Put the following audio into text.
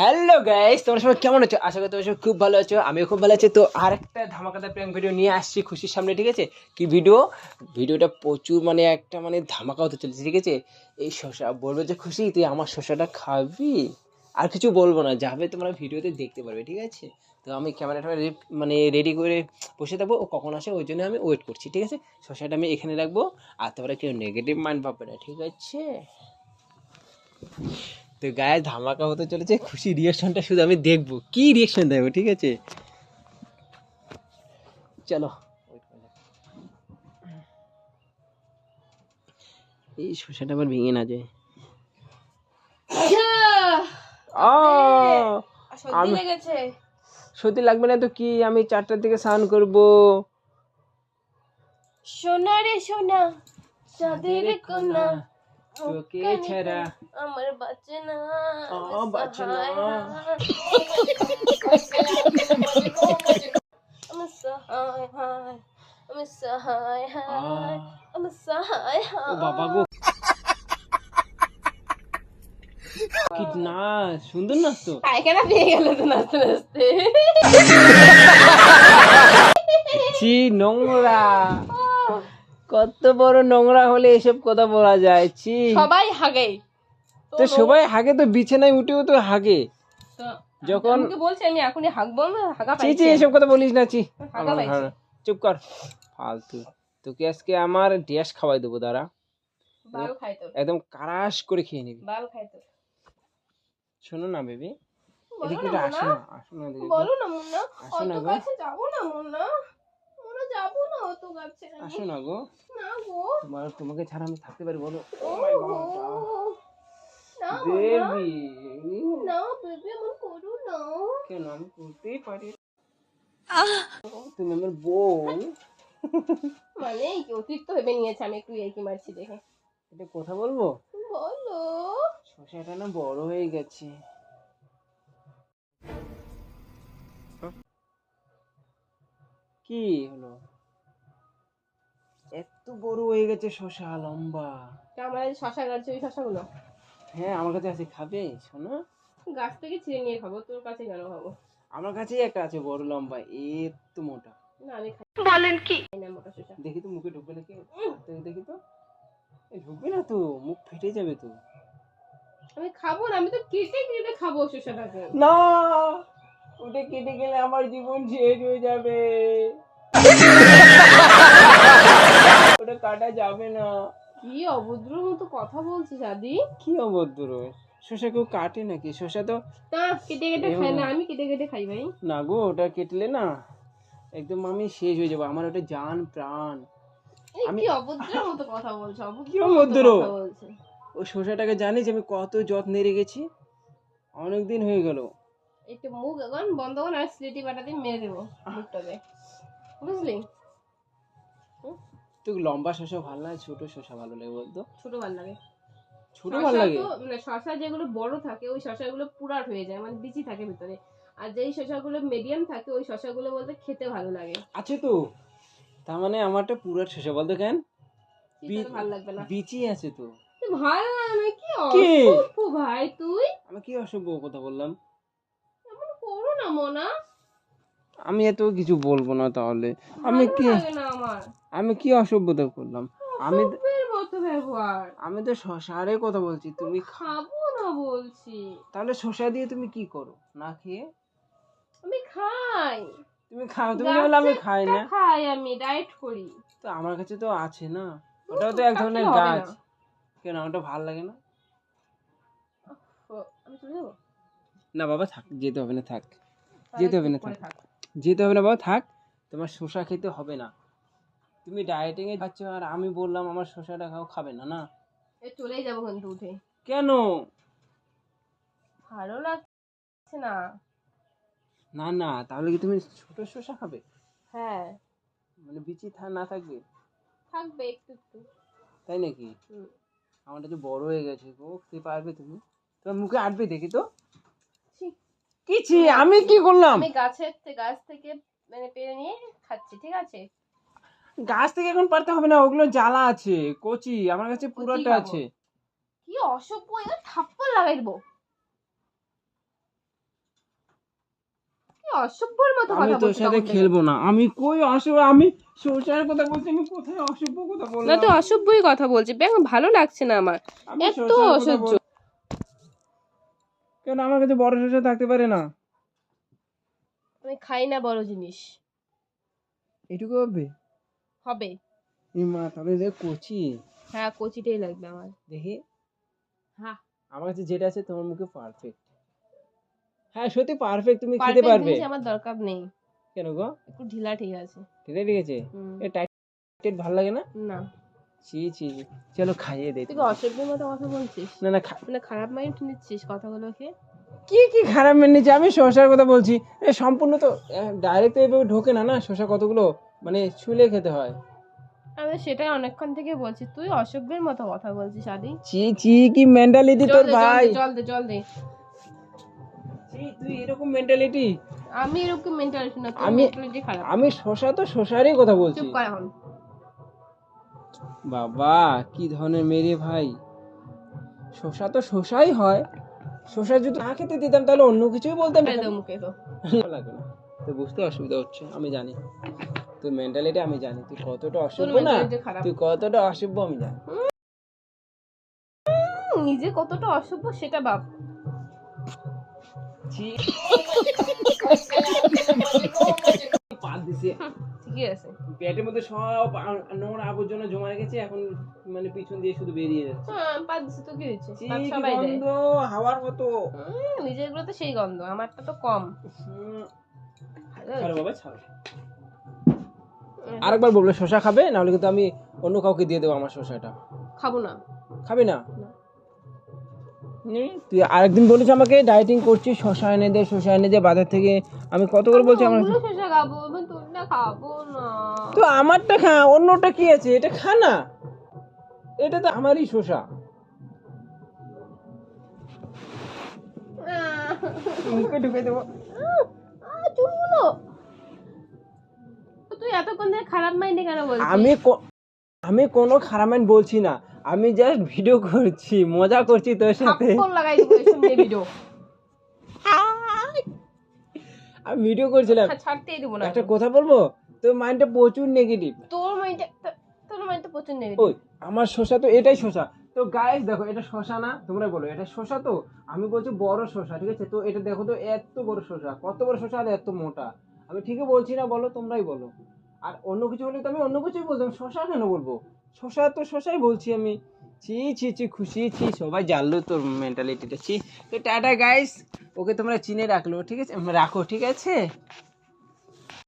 Hello guys, তোমরা সবাই কেমন আছো? আশা করি তোমরা সবাই খুব ভালো আছো, আমিও খুব ভালো আছি। তো আর একটা ধামাকাদার প্র্যাঙ্ক ভিডিও নিয়ে আসছি খুশির সামনে, ঠিক আছে? কি ভিডিও ভিডিওটা প্রচুর মানে একটা মানে ধামাকা হতে চলেছে, ঠিক আছে? এই শশা, বলব যে খুশি, তুই আমার শশাটা খাবি? আর কিছু বলব না, যাবে তোমরা ভিডিওতে দেখতে পারবে, ঠিক আছে? তো আমি ক্যামেরাটা মানে রেডি করে বসে থাকব, ও কখন আসে, ওই জন্য আমি ওয়েট করছি, ঠিক আছে? শশাটা আমি এখানে রাখব, আর তোমরা কেউ নেগেটিভ মাইন্ড পাবে না, ঠিক আছে? তো গায়ে ধামাকা হতে চলেছে খুশি রিয়াকশনটা শুধু আমি দেখব। কি রিয়াকশন দেবো ঠিক আছে? চলো। এই শসাটা আবার ভেঙে না যায়। সত্যি লাগবে না তো কি? আমি চারটার দিকে স্নান করব। সোনা রে সোনা চাঁদের কোনা তোকে ছাড়া আমার বাচ্চা না ও, বাঁচে না। আমি সহায় হায় আমি সহায় হায় আমি সহায় ও হায় বাবা গো কি না সুন্দর নাচ তো পায়খানা পেয়ে গেল তো নাচতে নাচতে ছি নোংরা কত বড় নোংরা হলে এসব কথা বলা যায় ছি। সবাই হাগে। তো সবাই হাগে তো বিছানায় উঠেও তো হাগে। যখন বলছে আমি এখনই হাগবো না হাগা ছি ছি এসব কথা বলিস না ছি। পাইছি। চুপ কর। ফালতু। তোকে আজকে আমার ড্যাশ খাওয়াই দেবো দাঁড়া। বাল খাই তো একদম কারাশ করে খেয়ে নিবি। বাল খাই তো শোনো না বেবি। বলো এদিকে না আসো মুন্না। না আসো না বলো না মুন্না। আসো না কাছে যাব না মুন্না। যাব না অত আমি। আসো না গো। না গো। তোমার তোমাকে ছাড়া আমি থাকতে পারি বলো ও মাই না বেবি না। বেবি এমন করো না। কেন? আমি করতেই পারি তুমি আমার বউ। মানে কি অতিরিক্ত ভেবে নিয়েছে আমি একটু এই কি মারছি দেখে। এটা কথা বলব? বলো। শসাটা না বড় হয়ে গেছে। কি হলো? এত বড় হয়ে গেছে শসা লম্বা। আমরা যে শশা গাছ ওই শশাগুলো? হ্যাঁ আমার কাছে আছে খাবে শোনো। গাছ থেকে ছিঁড়ে নিয়ে খাব তোর কাছে কেন খাব? আমার কাছেই একটা আছে বড় লম্বা এত মোটা। না আমি খাই বলেন কি? না মোটা শশা। দেখি তো মুখে ঢুকবে নাকি? দেখি- দেখি তো। ঢুকবে না তো মুখ ফেটে যাবে তো। আমি খাব না আমি তো কেটে কেটে খাব শশাটাকে। না! ওটা কেটে গেলে আমার জীবন শেষ হয়ে যাবে। ওটা কাটা যাবে না। কি অভদ্র মতো কথা বলছিস আদি? কি অভদ্র? শসা কেউ কাটে নাকি? শসা তো না কেটে কেটে খাই না। আমি কেটে কেটে খাই ভাই। না গো ওটা কেটলে না একদম আমি শেষ হয়ে যাব। আমার ওটা জান প্রাণ। আমি- কি অভদ্র মতো কথা বলছো? কি অভদ্র? ওই শসাটাকে জানিস আমি কত যত্নে রেখেছি? অনেক দিন হয়ে গেল। একটু মুখ এখন বন্ধ করে আর স্লেটি বাটা দিয়ে মেরে দেবো মুখটাকে। বুঝলি? তো লম্বা শসা ভালো লাগে ছোট শসা ভালো লাগে বলতো? ছোট ভালো লাগে। ছোট ভালো লাগে? মানে শসা যেগুলো বড় থাকে ওই শসাগুলো পুরাট হয়ে যায় মানে বিচি থাকে ভিতরে। আর যেই শসাগুলো মিডিয়াম থাকে ওই শসাগুলো বলতে খেতে ভালো লাগে। আছে তো। তার মানে আমারটা পুরো শসা বলতো কেন? ভালো লাগবে না? বিচি আছে তো। তুই ভালো না কি কি? অসভ্য ভাই তুই? আমি কি অসভ্য কথা বললাম? না মোনা? আমি এত কিছু বলব না তাহলে। আমি কি আমি কি অসভ্যতা করলাম? আমি আমি তো শশারে কথা বলছি তুমি খাব না বলছি। তাহলে শশা দিয়ে তুমি কি করো? না খেয়ে? আমি খাই। তুমি খাও তুমি যে বললে আমি খাই না। খাই আমি ডায়েট করি। তো আমার কাছে তো আছে না। ওটাও তো এক ধরনের গাছ। কেন ওটা ভালো লাগে না? না বাবা থাক যেতে হবে না থাক। যেতে হবে না থাক। যেতে হবে না বাবা থাক। তোমার শসা খেতে হবে না। তুমি ডায়েটিং এ খাচ্ছ আর আমি বললাম আমার শসাটা খাও খাবে না না? এ চলেই যাব কিন্তু উঠে। কেন? ভালো লাগছে না। না না তাহলে কি তুমি ছোট শসা খাবে? হ্যাঁ। মানে বিচি থা না থাকবে? থাকবে একটু একটু। তাই নাকি। আমারটা যে বড় হয়ে গেছে গো খেতে পারবে তুমি? তোমার মুখে আটবে দেখি তো। কি ছি আমি কি করলাম? আমি গাছের গাছ থেকে মানে পেরে নিয়ে খাচ্ছি ঠিক আছে? গাছ থেকে এখন পারতে হবে না ওগুলো জ্বালা আছে কচি আমার কাছে পুরোটা আছে। কি অসভ্য থাপ্পড় লাগাই দেবো অসভ্যর মতো আমি কথা তোর বলছিস সাথে খেলব না আমি কই অসভ্য আমি শৌচার কথা বলছি আমি কোথায় অসভ্য কথা না তুই অসভ্যই কথা বলছিস ব্যাং ভালো লাগছে না আমার। এত অসহ্য। কেন আমার কাছে বড় থাকতে পারে না? আমি খাই না বড় জিনিস। এটুকু হবে? হবে। এই মা তাহলে দেখ কচি। হ্যাঁ কচিটাই লাগবে আমার। দেখি। হ্যাঁ। আমার কাছে যেটা আছে তোমার মুখে পারফেক্ট হ্যাঁ সত্যি পারফেক্ট তুমি খেতে পারবে। আমার দরকার নেই। কেন গো? একটু ঢিলা ঠিক আছে। আছে ঠিক আছে? হুম, এ টাইট ভালো লাগে না? না। ছি ছি ছি। চলো খাইয়ে দেই তুই কি অসভ্যের মতো কথা বলছিস? না না মানে খারাপ মাইন্ড নিচ্ছিস কথাগুলোকে? কি কি খারাপ মেনে নিচ্ছে? আমি শসার কথা বলছি। এ সম্পূর্ণ তো ডাইরেক্ট তো এভাবে ঢোকে না না? শসা কতগুলো মানে ছুলে খেতে হয়। আমি সেটাই অনেকক্ষণ থেকে বলছি। তুই অসভ্যের মতো কথা বলছিস আদি। চি চি কি মেন্টালিটি তোর ভাই জল দে জল দে চি তুই এরকম মেন্টালিটি আমি এরকম মেন্টালিটি না আমি- মেন্টালিটি খারাপ। আমি শসা তো শসারই কথা বলছি। চুপ কর এখন। বাবা কি ধরনের মেরে ভাই? শসা তো শসাই হয়। শসা যদি না খেতে দিতাম তাহলে অন্য কিছুই বলতাম। মুখে তো। লাগে না। তো বুঝতে অসুবিধা হচ্ছে আমি জানি। তোর মেন্টালিটি আমি জানি। তুই কতটা অসভ্য না? তুই কতটা অসভ্য আমি জানি। নিজে কতটা অসভ্য সেটা ভাব। ছি। পা দিছে ঠিকই আছে। পেটের মধ্যে সব নোংরা আবর্জনা জমা রেখেছে এখন মানে পিছন দিয়ে শুধু বেরিয়ে যাচ্ছে। হ্যাঁ দিছে তো কি হয়েছে? সবাই গন্ধ হাওয়ার মতো। নিজেরগুলো তো সেই গন্ধ আমারটা তো কম। ছাড়ো বাবা ছাড়ো। আরেকবার বলবে শশা খাবে? নাহলে কিন্তু আমি অন্য কাউকে দিয়ে দেবো আমার শশাটা খাব না। খাবি না। তুই আরেকদিন বলিস আমাকে ডায়েটিং করছিস শশা এনে দে শশা এনে দে বাজার থেকে আমি কত করে বলছি আমার শসা খাব আমি তোরটা খাব না। তো আমারটা খা অন্যটা কি আছে? এটা খা না। এটা তো আমারই শশা মুখে ঢুকে দেবো। তুই এতক্ষণ ধরে খারাপ মাইন্ডে কেন বলছিস? আমি আমি কোনো খারাপ মাইন্ড বলছি না। আমি জাস্ট ভিডিও করছি মজা করছি তোর সাথে। লাগাই ভিডিও আমি ভিডিও করছিলাম। ছাড়তেই দিব না একটা কথা বলব? তোর মাইন্ডটা প্রচুর নেগেটিভ তোর মাইন্ডে তোর মাইন্ডে প্রচুর নেই ওই আমার শসা তো এটাই শশা তো গাইস দেখো এটা শশা না তোমরা বলো এটা শসা তো? আমি বলছি বড় শসা ঠিক আছে? তো এটা দেখো তো এত বড় শসা কত বড় শসা আর এত মোটা। আমি ঠিকই বলছি না বলো তোমরাই বলো। আর অন্য কিছু বলে তো আমি অন্য কিছুই বলতাম শসা কেন বলব? শসা তো শশাই বলছি আমি। ছি ছি ছি, খুশি, ছি, সবাই জানলো তোর মেন্টালিটিটা ছি, তো টাটা গাইস ওকে তোমরা চিনে রাখল, ঠিক আছে? রাখো, ঠিক আছে?